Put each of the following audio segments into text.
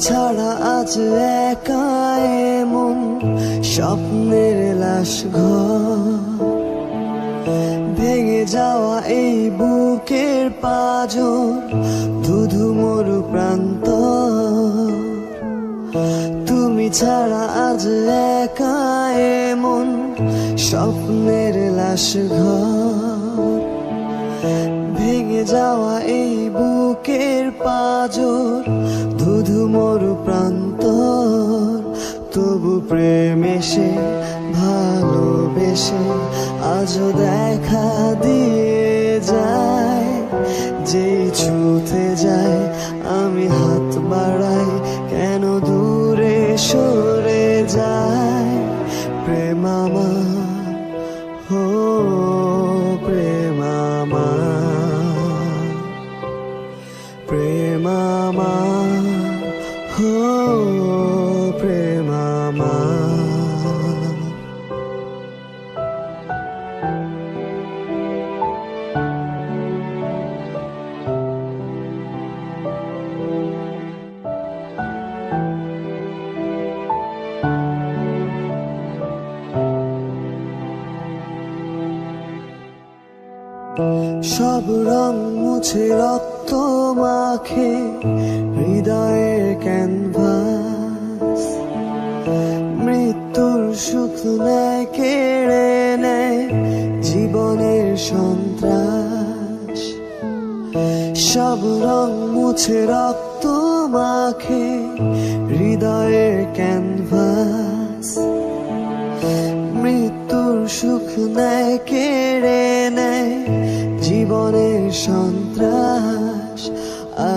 ছাড়া আজ একা মন স্বপ্নের লাশ ভেঙে যাওয়া এই বুকের পাজর, ধুধু মরু প্রান্ত। তুমি ছাড়া আজ একা মন স্বপ্নের লাশ ভেঙে যাওয়া এই বুকের পাজর মরু প্রান্ত তবু প্রেমে সে ভালোবেসে, আজও দেখা দিয়ে যায়। যে ছুতে যায়, আমি হাত বাড়াই সব রং মুছে রক্ত মাখে হৃদয়ের ক্যানভাস। মৃত্যুর সুখ নেয়, কেড়ে নেয় জীবনের সন্ত্রাস। সব রং মুছে রক্ত মাখে হৃদয়ের ক্যানভাস। মৃত্যুর সুখ নেয়, কেড়ে নেয় জীবনের সন্ত্রাস,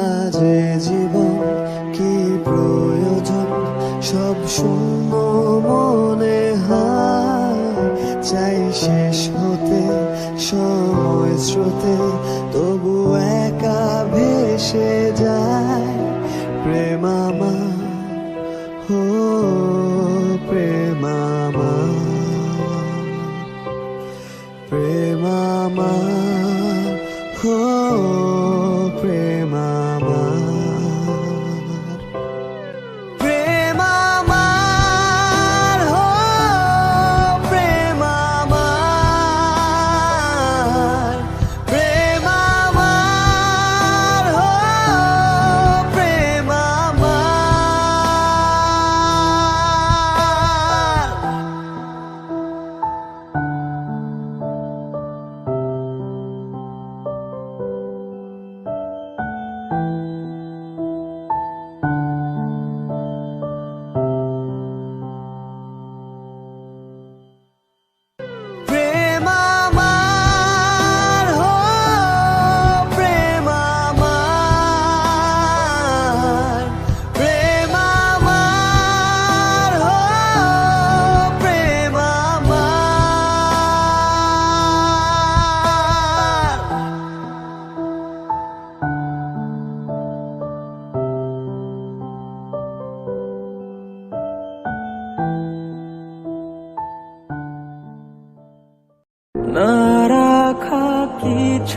আজ জীবন কি প্রয়োজন? সব শূন্য মনে হয়, চাই শেষ হতে, সময় স্রোতে, তবু একা ভেসে যায়।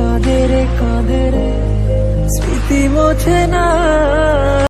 কাঁদে রে কাঁদে রে স্মৃতি মোছে না।